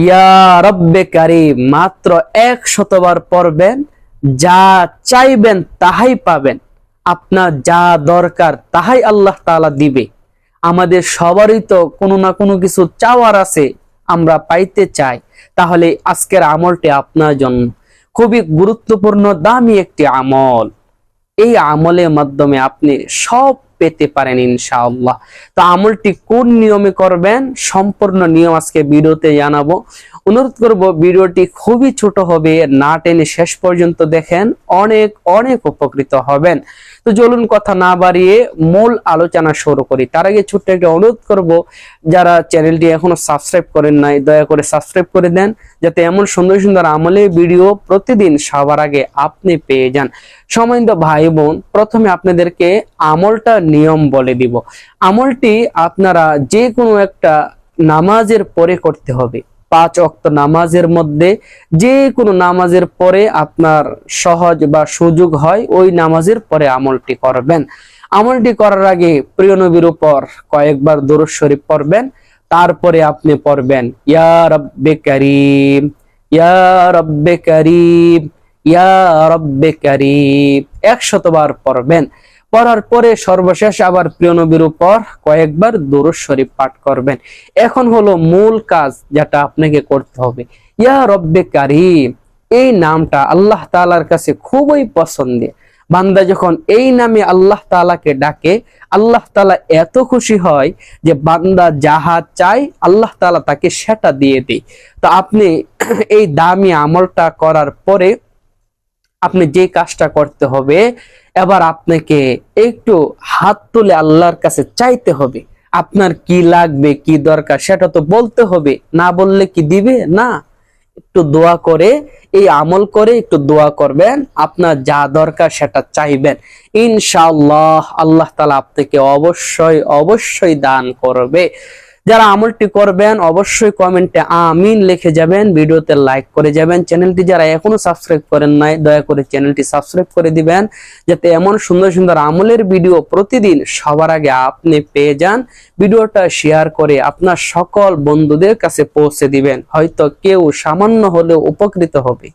ইয়া রব্বে মাত্র এক শতবার পড়বেন, যা চাইবেন তাহাই পাবেন। আপনার যা দরকার তাহাই আল্লাহ তাআলা দিবে। আমাদের সবারই তো কোনো না কোনো কিছু চাওয়ার আছে, আমরা পাইতে চাই। তাহলে আজকের আমলটি আপনার জন্য। খুবই গুরুত্বপূর্ণ দামি একটি আমল। এই আমলের মাধ্যমে আপনি সব পেতে পারেন ইনশাআল্লাহ। তো আমলটি কোন নিয়মে করবেন সম্পূর্ণ নিয়ম আজকে ভিডিওতে জানাব। অনুরোধ করব, ভিডিওটি খুবই ছোট হবে, না টেনে শেষ পর্যন্ত দেখেন, অনেক অনেক উপকৃত হবেন। তো চলুন কথা না বাড়িয়ে মূল আলোচনা শুরু করি। তার আগে ছোট্ট একটা অনুরোধ করব, যারা চ্যানেলটি এখনও সাবস্ক্রাইব করেন নাই, দয়া করে সাবস্ক্রাইব করে দেন, যাতে এমন সুন্দর সুন্দর আমলের ভিডিও প্রতিদিন সবার আগে আপনি পেয়ে যান। সময়ন্ত ভাই বোন, প্রথমে আপনাদেরকে আমলটা নিয়ম বলে দিব। আমলটি আপনারা যে কোনো একটা নামাজের পরে করতে হবে। পাঁচ অক্ত নামাজের মধ্যে যে কোনো নামাজের পরে আপনার সহজ বা সুযোগ হয়, ওই নামাজের পরে আমলটি করবেন। আমলটি করার আগে প্রিয় নবীর উপর কয়েকবার দরুদ শরীফ পড়বেন, তারপরে আপনি পড়বেন, ইয়া রব্বে করিম, ইয়া রব্বে করিম, ইয়া রব্বে করিম একশতবার পড়বেন। পড়ার পরে সর্বশেষ আবার প্রিয় নবীর উপর কয়েকবার দরুদ শরীফ পাঠ করবেন। এখন হলো মূল কাজ যেটা আপনাকে করতে হবে। ইয়া রব্বে কারিম, এই নামটা আল্লাহ তাআলার কাছে খুবই পছন্দের। বান্দা যখন এই নামে আল্লাহ তাআলাকে ডাকে, আল্লাহ তাআলা এত খুশি হয় যে বান্দা যাহা চাই আল্লাহ তাআলা তাকে সেটা দিয়ে দেয়। তো আপনি এই দামি আমলটা করার পরে আপনি যে কাজটা করতে হবে এবার আপনাকে একটু হাত তুলে আল্লাহর কাছে চাইতে হবে। আপনার কি লাগবে, কি দরকার, সেটা তো বলতে হবে। না বললে কি দিবে? না। একটু দোয়া করে, এই আমল করে একটু দোয়া করবেন। আপনার যা দরকার সেটা চাইবেন। ইনশাআল্লাহ আল্লাহ তালা আপনাকে অবশ্যই অবশ্যই দান করবে। যারা আমলটি করবেন, অবশ্যই কমেন্টে আমিন লিখে যাবেন, ভিডিওতে লাইক করে যাবেন। চ্যানেলটি যারা এখনও সাবস্ক্রাইব করেন নাই, দয়া করে চ্যানেলটি সাবস্ক্রাইব করে দিবেন, যাতে এমন সুন্দর সুন্দর আমলের ভিডিও প্রতিদিন সবার আগে আপনি পেয়ে যান। ভিডিওটা শেয়ার করে আপনার সকল বন্ধুদের কাছে পৌঁছে দিবেন। হয়তো কেউ সামান্য হলেও উপকৃত হবে।